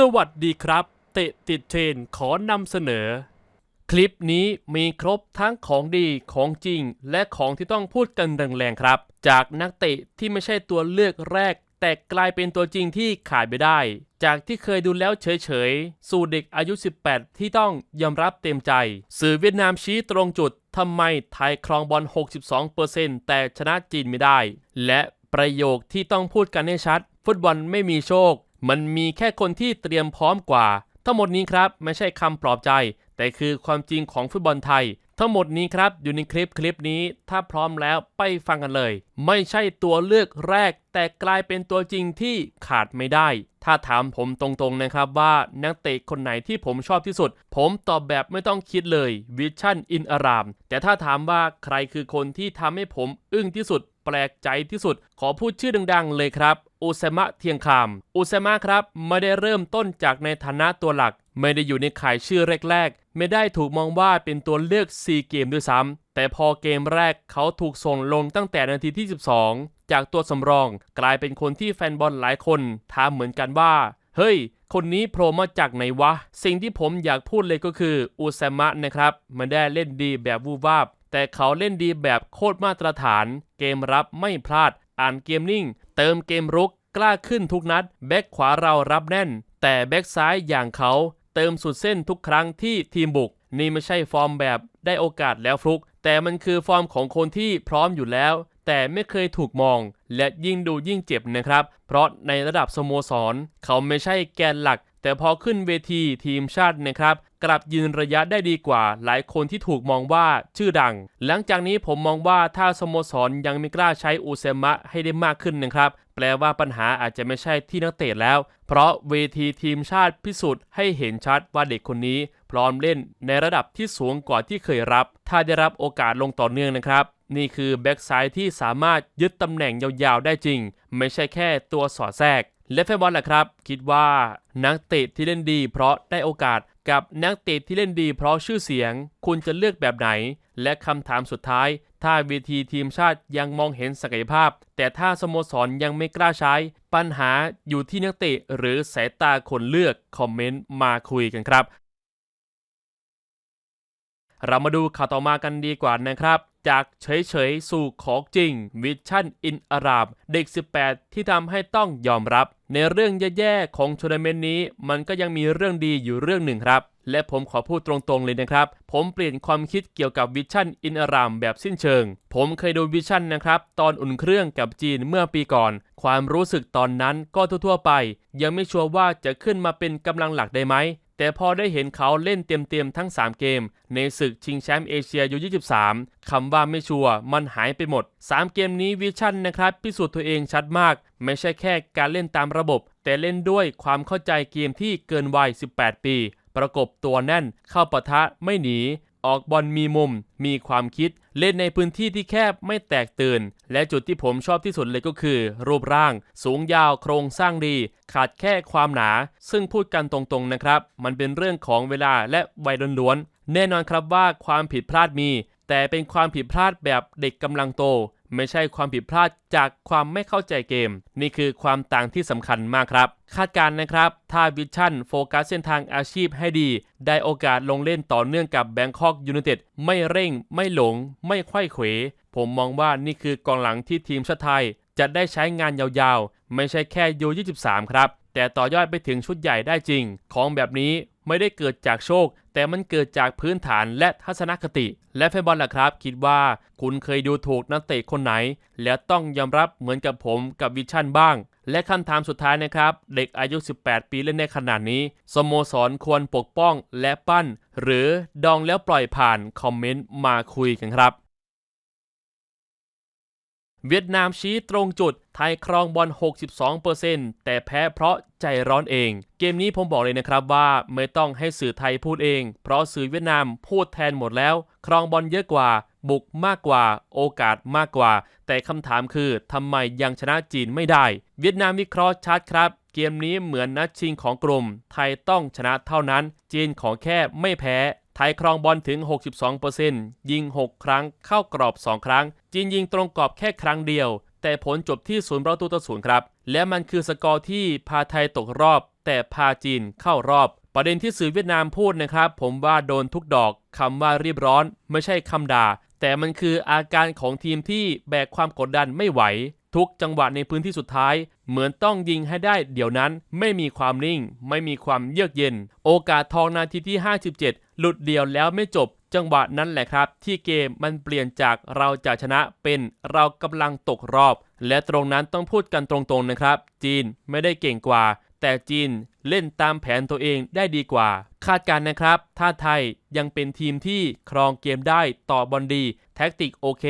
สวัสดีครับ เตะติดเทรนขอนำเสนอ คลิปนี้มีครบทั้งของดีของจริง และของที่ต้องพูดกันแรงๆครับ จากนักเตะที่ไม่ใช่ตัวเลือกแรก แต่กลายเป็นตัวจริงที่ขาดไม่ได้ จากที่เคยดูแล้วเฉยๆ สู่เด็กอายุ 18 ที่ต้องยอมรับเต็มใจ สื่อเวียดนามชี้ตรงจุดทำไมไทยครองบอล 62%แต่ชนะจีนไม่ได้ และประโยคที่ต้องพูดกันให้ชัด ฟุตบอลไม่มีโชค มันมีแค่คนที่เตรียมพร้อมกว่า ทั้งหมดนี้ครับไม่ใช่คำปลอบใจ แต่คือความจริงของฟุตบอลไทย ทั้งหมดนี้ครับอยู่ในคลิปคลิปนี้ ถ้าพร้อมแล้วไปฟังกันเลย ไม่ใช่ตัวเลือกแรก แต่กลายเป็นตัวจริงที่ขาดไม่ได้ ถ้าถามผมตรงๆนะครับว่านักเตะคนไหนที่ผมชอบที่สุด ผมตอบแบบไม่ต้องคิดเลยวิชั่นอินอาราม แต่ถ้าถามว่าใครคือคนที่ทำให้ผมอึ้งที่สุด แปลกใจที่สุด ขอพูดชื่อดัง ๆ เลยครับอุซามะเทียงคามอุซามะครับ ไม่ได้เริ่มต้นจากในฐานะตัวหลัก ไม่ได้อยู่ในขายชื่อแรกๆ ไม่ได้ถูกมองว่าเป็นตัวเลือกซีเกมด้วยซ้ำ แต่พอเกมแรกเขาถูกส่งลงตั้งแต่นาทีที่ 12 จากตัวสำรองกลายเป็นคนที่แฟนบอลหลายคนถามเหมือนกันว่า เฮ้ย คนนี้โผล่มาจากไหนวะ สิ่งที่ผมอยากพูดเลยก็คืออุซามะนะครับ มันได้เล่นดีแบบวูบวาบ แต่เขาเล่นดีแบบโคตรมาตรฐาน เกมรับไม่พลาด อ่านเกมนิ่ง เติมเกมรุกกล้าขึ้นทุกนัด แบ็กขวาเรารับแน่น แต่แบ็กซ้ายอย่างเขา เติมสุดเส้นทุกครั้งที่ทีมบุก นี่ไม่ใช่ฟอร์มแบบได้โอกาสแล้วฟลุก แต่มันคือฟอร์มของคนที่พร้อมอยู่แล้ว แต่ไม่เคยถูกมอง และยิ่งดูยิ่งเจ็บนะครับ เพราะในระดับสโมสร เขาไม่ใช่แกนหลัก แต่พอขึ้นเวทีทีมชาตินะครับ กลับยืนระยะได้ดีกว่า หลายคนที่ถูกมองว่าชื่อดัง หลังจากนี้ผมมองว่าถ้าสโมสรยังไม่กล้าใช้อุเซมะให้ได้มากขึ้นนะครับแปลว่าปัญหาอาจจะไม่ใช่ที่นักเตะแล้ว เพราะเวทีทีมชาติพิสูจน์ให้เห็นชัดว่าเด็กคนนี้ พร้อมเล่นในระดับที่สูงกว่าที่เคยรับ ถ้าได้รับโอกาสลงต่อเนื่องนะครับ นี่คือแบ็กซ้ายที่สามารถยึดตำแหน่งยาวๆได้จริง ไม่ใช่แค่ตัวสอดแทรก และแฟนบอลล่ะครับ คิดว่านักเตะที่เล่นดีเพราะได้โอกาสกับนักเตะที่เล่นดีเพราะชื่อเสียง คุณจะเลือกแบบไหน และคำถามสุดท้าย ถ้าเวทีทีมชาติยังมองเห็นศักยภาพ แต่ถ้าสโมสรยังไม่กล้าใช้ ปัญหาอยู่ที่นักเตะหรือสายตาคนเลือก คอมเมนต์มาคุยกันครับ เรามาดูข่าวต่อมากันดีกว่านะครับ จากเฉยๆ สู่ของจริงวิชั่นอินอารามเด็ก 18 ที่ทำให้ต้องยอมรับ ในเรื่องแย่ๆ ของทัวร์นาเมนต์นี้ มันก็ยังมีเรื่องดีอยู่เรื่องหนึ่งครับ และผมขอพูดตรงๆเลยนะครับ ผมเปลี่ยนความคิดเกี่ยวกับวิชั่นอินอารามแบบสิ้นเชิง ผมเคยดูวิชั่นนะครับ ตอนอุ่นเครื่องกับจีนเมื่อปีก่อน ความรู้สึกตอนนั้นก็ทั่วๆไป ยังไม่ชัวร์ว่าจะขึ้นมาเป็นกำลังหลักได้ไหม แต่พอได้เห็นเขาเล่นเต็มๆทั้ง 3 เกม ในศึกชิงแชมป์เอเชียยู23คำว่าไม่ชัวร์มันหายไปหมด 3 เกมนี้วิชั่นนะครับพิสูจน์ตัวเองชัดมาก ไม่ใช่แค่การเล่นตามระบบ แต่เล่นด้วยความเข้าใจเกมที่เกินวัย 18 ปี ประกบตัวแน่นเข้าปะทะไม่หนี ออกบอลมีมุม มีความคิด เล่นในพื้นที่ที่แคบไม่แตกตื่น และจุดที่ผมชอบที่สุดเลยก็คือ รูปร่าง สูงยาวโครงสร้างดี ขาดแค่ความหนา ซึ่งพูดกันตรงๆนะครับ มันเป็นเรื่องของเวลาและวัยล้วนๆแน่นอนครับว่าความผิดพลาดมี แต่เป็นความผิดพลาดแบบเด็กกำลังโต ไม่ใช่ความผิดพลาดจากความไม่เข้าใจเกม นี่คือความต่างที่สำคัญมากครับ คาดการณ์นะครับ ถ้าวิชั่นโฟกัสเส้นทางอาชีพให้ดี ได้โอกาสลงเล่นต่อเนื่องกับแบงคอกยูไนเต็ดไม่เร่ง ไม่หลง ไม่ไขว้เขว ผมมองว่านี่คือกองหลังที่ทีมชาติไทย จะได้ใช้งานยาวๆ ไม่ใช่แค่ยู23 ครับ แต่ต่อยอดไปถึงชุดใหญ่ได้จริง ของแบบนี้ ไม่ได้เกิดจากโชค แต่มันเกิดจากพื้นฐานและทัศนคติ และแฟนบอลล่ะครับ คิดว่าคุณเคยดูถูกนักเตะคนไหน และต้องยอมรับเหมือนกับผมกับวิชั่นบ้าง และคำถามสุดท้ายนะครับ เด็กอายุ 18 ปีเล่นในขนาดนี้ สโมสรควรปกป้องและปั้น หรือดองแล้วปล่อยผ่านคอมเมนต์มาคุยกันครับ เวียดนามชี้ตรงจุด ไทยครองบอล 62%แต่แพ้เพราะใจร้อนเอง เกมนี้ผมบอกเลยนะครับว่าไม่ต้องให้สื่อไทยพูดเอง เพราะสื่อเวียดนามพูดแทนหมดแล้ว ครองบอลเยอะกว่า บุกมากกว่า โอกาสมากกว่า แต่คำถามคือทำไมยังชนะจีนไม่ได้ เวียดนามวิเคราะห์ชัดครับ เกมนี้เหมือนนัดชิงของกลุ่ม ไทยต้องชนะเท่านั้น จีนขอแค่ไม่แพ้ ไทยครองบอลถึง 62%ยิง 6 ครั้ง เข้ากรอบ 2 ครั้ง จีนยิงตรงกรอบแค่ครั้งเดียว แต่ผลจบที่ศูนย์ประตูต่อศูนย์ครับ และมันคือสกอร์ที่พาไทยตกรอบ แต่พาจีนเข้ารอบ ประเด็นที่สื่อเวียดนามพูดนะครับ ผมว่าโดนทุกดอกคำว่ารีบร้อน ไม่ใช่คำด่า แต่มันคืออาการของทีมที่แบกความกดดันไม่ไหว ทุกจังหวะในพื้นที่สุดท้าย เหมือนต้องยิงให้ได้เดี๋ยวนั้นไม่มีความนิ่ง ไม่มีความเยือกเย็น โอกาสทองนาทีที่ 57 หลุดเดียวแล้วไม่จบ จังหวะนั้นแหละครับ ที่เกมมันเปลี่ยนจากเราจะชนะเป็นเรากำลังตกรอบ และตรงนั้นต้องพูดกันตรงๆนะครับ จีนไม่ได้เก่งกว่า แต่จีนเล่นตามแผนตัวเองได้ดีกว่า คาดการณ์นะครับ ถ้าไทยยังเป็นทีมที่ครองเกมได้ต่อบอลดี แท็กติกโอเค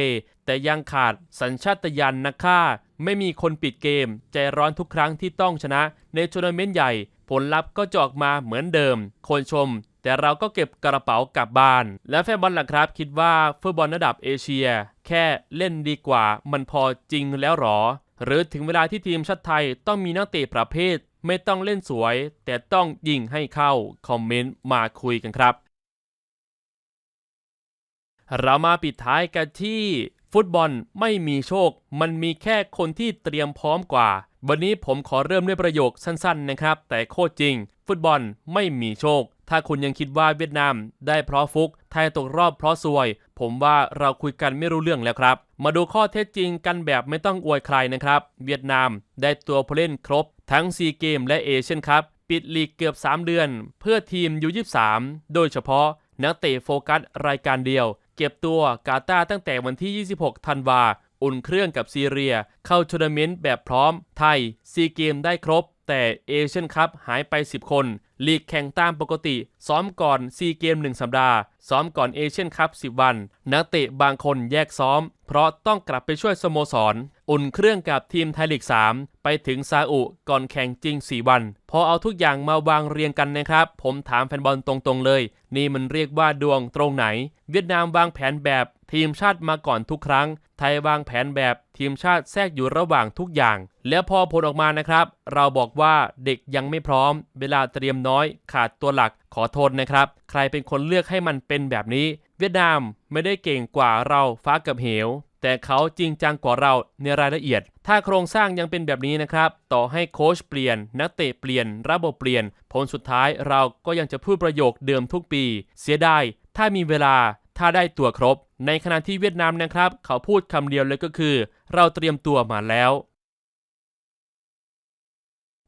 แต่ยังขาดสัญชาตญาณนักฆ่า ไม่มีคนปิดเกม ใจร้อนทุกครั้งที่ต้องชนะ ในทัวร์นาเมนต์ใหญ่ ผลลัพธ์ก็จะออกมาเหมือนเดิม คนชม แต่เราก็เก็บกระเป๋ากลับบ้าน และแฟนบอลล่ะครับ คิดว่าฟุตบอลระดับเอเชีย แค่เล่นดีกว่ามันพอจริงแล้วหรอหรือถึงเวลาที่ทีมชาติไทยต้องมีนักเตะประเภท ไม่ต้องเล่นสวย แต่ต้องยิงให้เข้า คอมเมนต์มาคุยกันครับ เรามาปิดท้ายกันที่ ฟุตบอลไม่มีโชค มันมีแค่คนที่เตรียมพร้อมกว่า วันนี้ผมขอเริ่มด้วยประโยคสั้นๆนะครับ แต่โคตรจริง ฟุตบอลไม่มีโชค ถ้าคุณยังคิดว่าเวียดนาม ได้เพราะฟุก ไทยตกรอบเพราะซวย ผมว่าเราคุยกันไม่รู้เรื่องแล้วครับ มาดูข้อเท็จจริงกันแบบไม่ต้องอวยใครนะครับ เวียดนามได้ตัวผู้เล่นครบ ทั้งซีเกมและเอเชียนคัพปิดลีกเกือบ 3 เดือน เพื่อทีมยู23โดยเฉพาะนักเตะโฟกัสรายการเดียว เก็บตัวกาตาตั้งแต่วันที่ 26 ธันวา อุ่นเครื่องกับซีเรีย เข้าทัวร์นาเมนต์แบบพร้อม ไทยซีเกมได้ครบ แต่เอเชียนคัพหายไป 10 คน ลีกแข่งตามปกติ ซ้อมก่อนซีเกม 1 สัปดาห์ ซ้อมก่อนเอเชียนคัพ 10 วัน นักเตะบางคนแยกซ้อม เพราะต้องกลับไปช่วยสโมสร อุ่นเครื่องกับทีมไทยลีก 3 ไปถึงซาอุก่อนแข่งจริง 4 วัน พอเอาทุกอย่างมาวางเรียงกันนะครับ ผมถามแฟนบอลตรงๆเลย นี่มันเรียกว่าดวงตรงไหน เวียดนามวางแผนแบบทีมชาติมาก่อนทุกครั้ง ไทยวางแผนแบบทีมชาติแทรกอยู่ระหว่างทุกอย่าง แล้วพอผลออกมานะครับ เราบอกว่าเด็กยังไม่พร้อม เวลาเตรียมน้อยขาดตัวหลักขอโทษนะครับ ใครเป็นคนเลือกให้มันเป็นแบบนี้ เวียดนามไม่ได้เก่งกว่าเราฟ้ากับเหว แต่เขาจริงจังกว่าเราในรายละเอียด ถ้าโครงสร้างยังเป็นแบบนี้นะครับ ต่อให้โค้ชเปลี่ยน นักเตะเปลี่ยน ระบบเปลี่ยน ผลสุดท้ายเราก็ยังจะพูดประโยคเดิมทุกปี เสียดายถ้ามีเวลาถ้าได้ตัวครบ ในขณะที่เวียดนามนะครับ เขาพูดคำเดียวเลยก็คือ เราเตรียมตัวมาแล้ว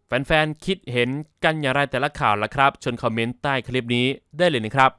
แฟนๆ คิดเห็นกันอย่างไรแต่ละข่าวล่ะครับ ชนคอมเมนต์ใต้คลิปนี้ได้เลยนะครับ